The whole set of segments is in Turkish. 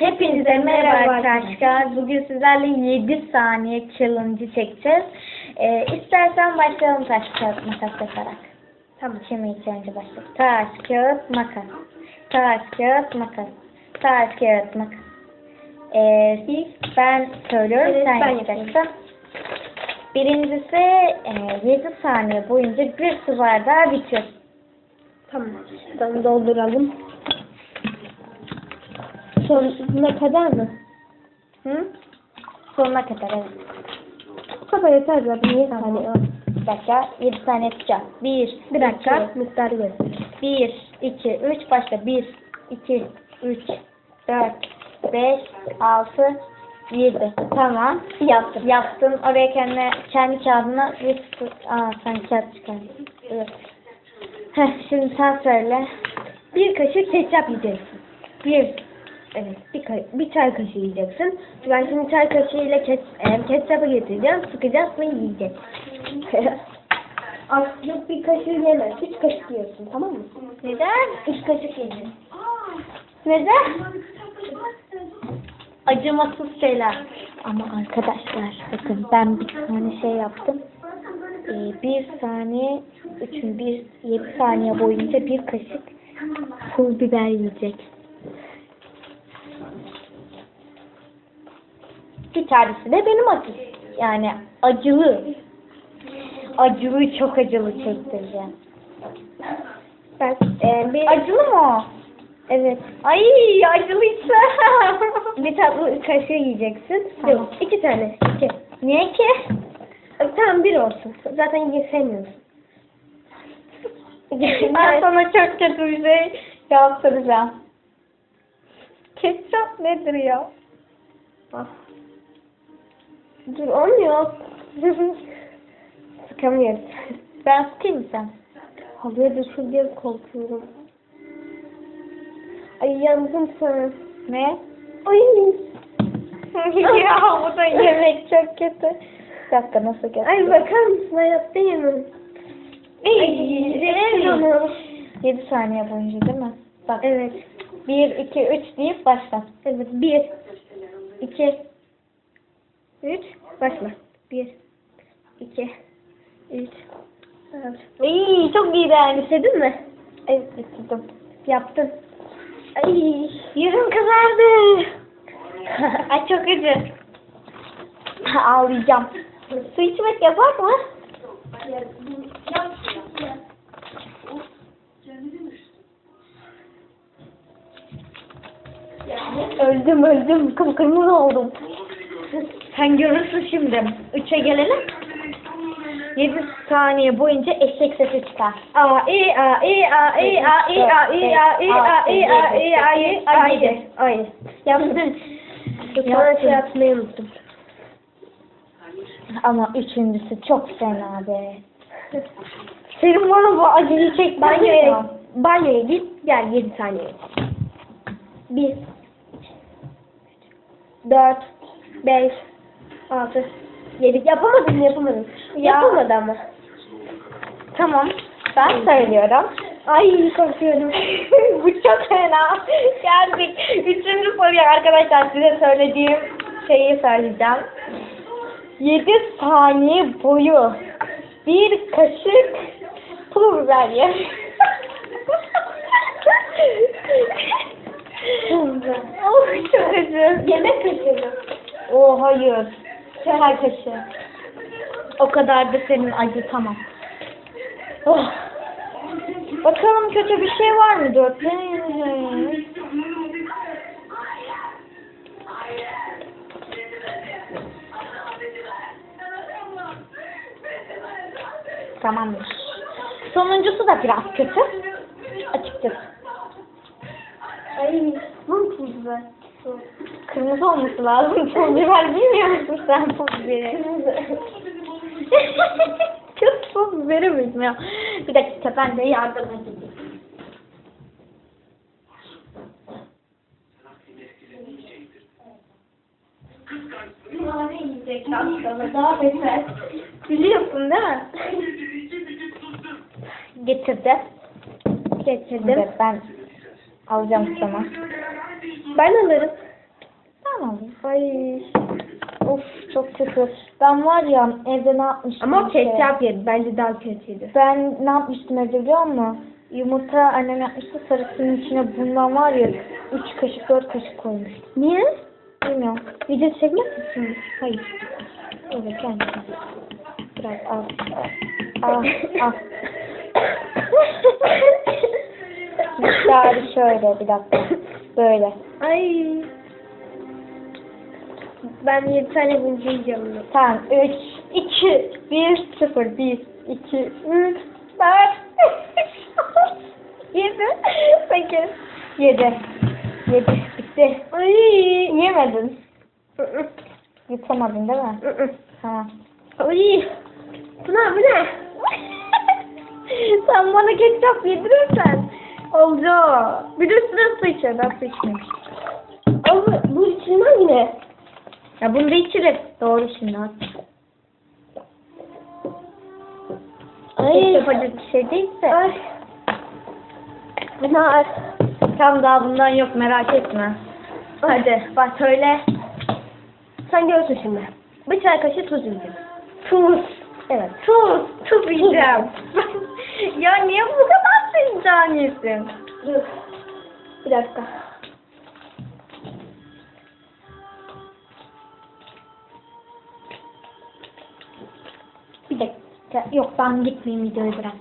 Hepinize merhaba arkadaşlar. Bugün sizlerle 7 saniye challenge çekeceğiz. Ee, istersen başlayalım taş kağıt makas yaparak. Tamam. Şimdi ilk önce başlayalım. Taş kağıt makas. Taş kağıt makas. Taş kağıt makas. Ee, ben söylüyorum Evet, sen ben yapacaksın. Birincisi e, 7 saniye boyunca bir su bardağı bitiyor. Tamam. Şuradan dolduralım. Sonuna kadar mı? Hı? Sonuna kadar evet. Bu kadar yeter zaten. Niye Tamam. var? Bir dakika 7 saniye tutacağım. 1, Bir dakika. Miktarı göster. 1, 2, 3 başla. 1, 2, 3, 4, 5, 6, 7. Tamam. Yaptım. Yaptın. Oraya kendine, kendi kağıdına bir. Aa sen kağıt çıkardın. Evet. Heh, şimdi sen söyle. Bir kaşık ketçap yiyeceksin. Bir. Evet. Bir, bir çay kaşığı yiyeceksin. Ben şimdi çay kaşığıyla keç e, ketçapı getireceğim. Sıkacağız ve yiyeceğiz. Aslında bir kaşığı yeme. Üç kaşık yiyorsun tamam mı? Neden? Üç kaşık yiyeceksin. Neden? Acımasız şeyler. Ama arkadaşlar bakın ben bir tane şey yaptım. Ee, bir saniye, üçün bir, yedi saniye boyunca bir kaşık pul biber yiyecek. Bir tanesi de benim acı. Yani acılı. Acılı çok acılı çektireceğim. Ben e, bir, Acılı mı o? evet. Ay acılıysa. Bir tatlı kaşığı yiyeceksin. Tamam. Yok, iki tane. İki. Niye ki? E, Tamam bir olsun. Zaten ye- sevmiyorsun. ben sana çok kötü bir şey yaptıracağım. Ketçap nedir ya? Ah. Dur olmuyor. Sıkamıyoruz. Ben sıkayım sen? Halıya düşür diye korkuyorum. Ay yandım sana. Ne? Ay. ya bu da yemek çok kötü. Bir dakika nasıl kötü? Ay bakar mısın hayatta yemem. Ay yiyeceksin onu. 7 saniye boyunca değil mi? Bak. Evet. 1, 2, 3 deyip başla. Evet. Bir. iki, Üç. Başla. Bir. iki, Üç. Dört. İyi çok iyi yani. İstedin mi? Evet bitirdim. Yaptın. Ay. Yüzüm kızardı. Ay çok acı. Ağlayacağım. Su içmek yasak mı? Öldüm öldüm. Kıpkırmızı oldum. Sen görürsün şimdi. Üçe gelelim. 7 saniye boyunca eşek sesi çıkar. A i a i a i a i a i a i a i a i a i a i Ay. Yaptın. Sana şey yapmayı unuttum. Ama üçüncüsü çok fena be. Senin bana bu acıyı çekmen Banyoya, banyoya git gel 7 saniye. 1 4 5 6 7 yapamadın yapamadın. Ya. Yapamadı ama. Tamam. Ben söylüyorum. Ay korkuyorum. bu çok fena. Geldik. Üçüncü soruya arkadaşlar size söylediğim şeyi söyleyeceğim. 7 saniye boyu bir kaşık pul biber ye. oh çok acı. Yemek kaşığı. Oh hayır. Çay kaşığı. O kadar da senin acı tamam. Oh. Bakalım kötü bir şey var mı dört? Tamamdır. Sonuncusu da biraz kötü. Açıkçası. Ay bu pul biber. Kırmızı olması lazım. Pul biber bilmiyor musun sen pul biberi? Kız pul biberi bilmiyor. Bir dakika ben de yardım edeyim. Nane yiyecek aslında daha beter. Biliyorsun değil mi? Getirdi. Getirdim. Evet, ben alacağım sana. Ben alırım. Mı alayım? Ay. Of çok kötü. Ben var ya evde ne yapmıştım? Ama işte? ketçap yedi. Bence daha kötüydü. Ben ne yapmıştım evde biliyor musun? Yumurta annem yapmıştı sarısının içine bundan var ya 3 kaşık 4 kaşık koymuştum. Niye? Bilmiyorum. Video çekmek misin? Hayır. Evet yani. Biraz al. Al. Al. Miktarı şöyle bir dakika. Böyle. Ay. Ben 7 tane bunca yiyeceğim bunu. Tamam. 3, 2, 1, 0. 1, 2, 3, 4, 7, 8, 7. 7. Bitti. Ay. Yemedin. Yutamadın değil mi? Tamam. Ay. Pınar bu ne? Sen bana ketçap yedirirsen olacak. Bir de üstüne su içer. Ben su içmemiştim. Ama bu içilmez yine. Ya bunu da içilir. Doğru şimdi at. Ay. Acı bir şey değilse. Ay. Pınar. Tam daha bundan yok merak etme. Hadi bak söyle. Sen görürsün şimdi. Bir çay kaşığı tuz yiyeceğim. Tuz. Evet. Tuz. Tuz yiyeceğim. ya niye bu kadar senin canisin? Dur. Bir dakika. Yok ben gitmeyeyim videoyu bırak.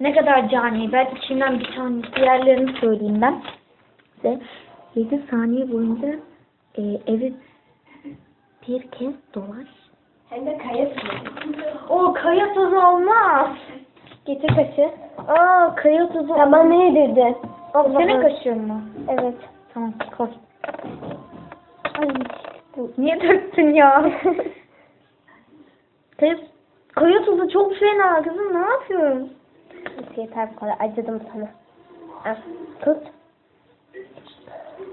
Ne kadar cani. Ben içinden bir tane diğerlerini söyleyeyim ben. Size 7 saniye boyunca e, evi bir kez dolaş. Hem de kaya suyu. O kaya tuzu olmaz. Getir kaşığı. Aa kaya tuzu. Sen bana ne yedirdin? Senin kaşığın mı? Evet. Tamam koy. Ay. Niye döktün ya? kaya, kaya tuzu çok fena kızım ne yapıyorsun? Yeter bu kadar. Acıdım sana. Al. Tut.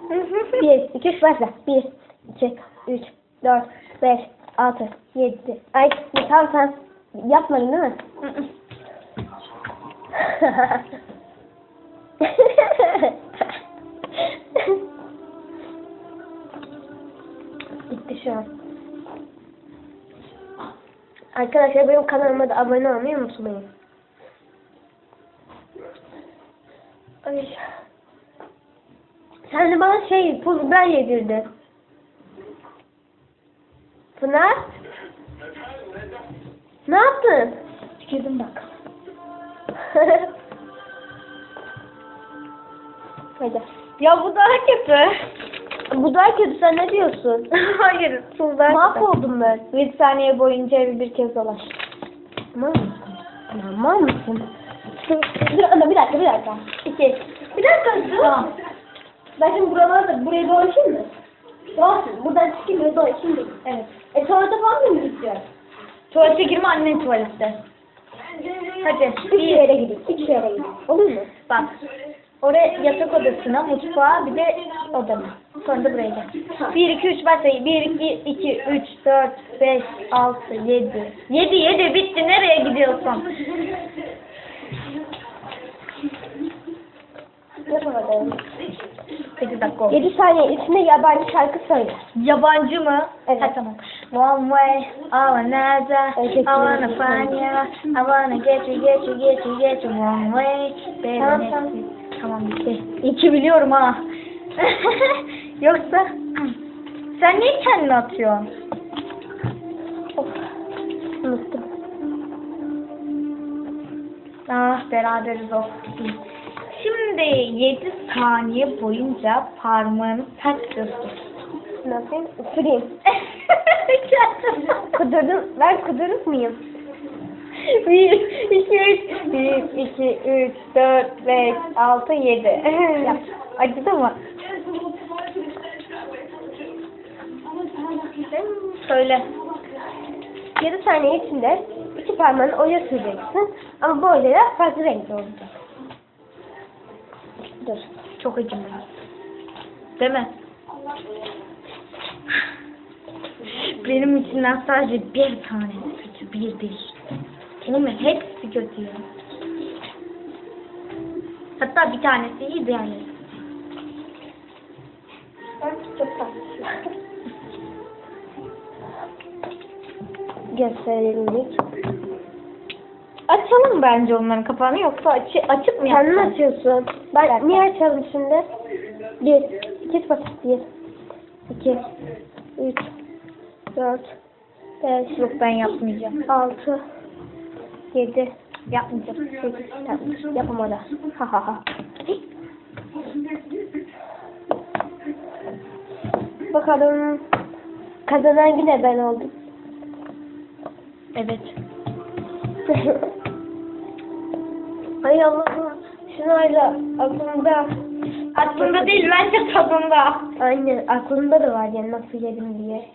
Bir, iki, üç, başla. Bir, iki, üç, dört, beş, altı, yedi. Ay, tamam sen yapmadın değil mi? Gitti şu an. Arkadaşlar benim kanalıma da abone olmayı unutmayın. Ay. Sen de bana şey pul biber yedirdin. Pınar? Ne yaptın? Tükürdüm bak. Hadi. Ya bu daha kötü. Bu daha kötü sen ne diyorsun? Hayır tuz daha. Mahvoldum ben. 7 saniye boyunca evi bir kez dolaş. Tamam mısın? Tamam mısın? Dur, dur bir dakika bir dakika. İki. Bir dakika dur. Tamam. Ben şimdi buraları da buraya dolaşayım mı? Dolaşayım. Buradan çıkayım böyle dolaşayım mı? Evet. E tuvalete falan mı gideceğiz? Tuvalete girme annen tuvalette. Hadi. Bir, yere gideyim. Üç yere gideyim. Olur mu? bak. Oraya yatak odasına, mutfağa bir de odana. Sonra da buraya gel. 1, 2, 3 başlayın. 1, 2, 2, 3, 4, 5, 6, 7. 7, 7 bitti. Nereye gidiyorsun? Yapamadım. 8 dakika oldu. Yedi saniye içinde yabancı şarkı söyle. Yabancı mı? Evet. Ha, tamam. One way, I wanna Evet, I wanna find you, I wanna get you, get you, get you, get you one way. Baby, Tamam, tamam. Tamam bitti. İki biliyorum ha. Yoksa sen niye kendini atıyorsun? Of. Unuttum. Ah beraberiz of. Şimdi 7 saniye boyunca parmağını. Ne yapayım? Üfüreyim. Kudurdum. Ben kuduruk muyum? 1, 2, 3, 1, 2, 3, 4, 5, 6, 7. Yap. Acıdı mı? Söyle. 7 saniye içinde iki parmağını oya süreceksin. Ama bu oyalar farklı renkli olacak. Dur. Çok acımıyor. Değil mi? Benim içinden sadece bir tane kötü. Bir bir. Değil mi? Hepsi kötü ya. Hatta bir tanesi iyi diğerleri. Sen çok. Gösterelim. Açalım bence onların kapağını yoksa açı, açık mı Kendin yapsam? açıyorsun. Ben niye açalım şimdi? Bir, iki basit. Bir, iki, üç, dört, beş, Yok ben yapmayacağım. altı, yedi, Yapmayacağım. sekiz. Tamam. Yapamadı. Ha ha ha. Bakalım. Kazanan yine ben oldum. Evet. Ay Allah'ım. Şunayla aklımda. Aklında değil bence tadında. Aynen aklımda da var yani nasıl yedim diye.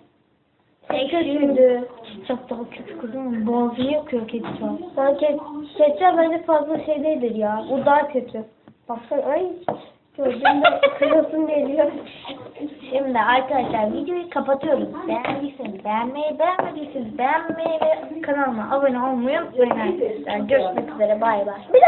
Kötüydü. Ketçap daha kötü kızım. Boğazını yakıyor ketçap. Sanki ketçap bence fazla şey değildir ya. Bu daha kötü. Baksana ay gördüğümde kırılsın geliyor. Şimdi arkadaşlar videoyu kapatıyoruz. Beğendiyseniz beğenmeyi, beğenmediyseniz beğenmeyi ve kanalıma abone olmayı unutmayın arkadaşlar. Görüşmek üzere. Bay bay.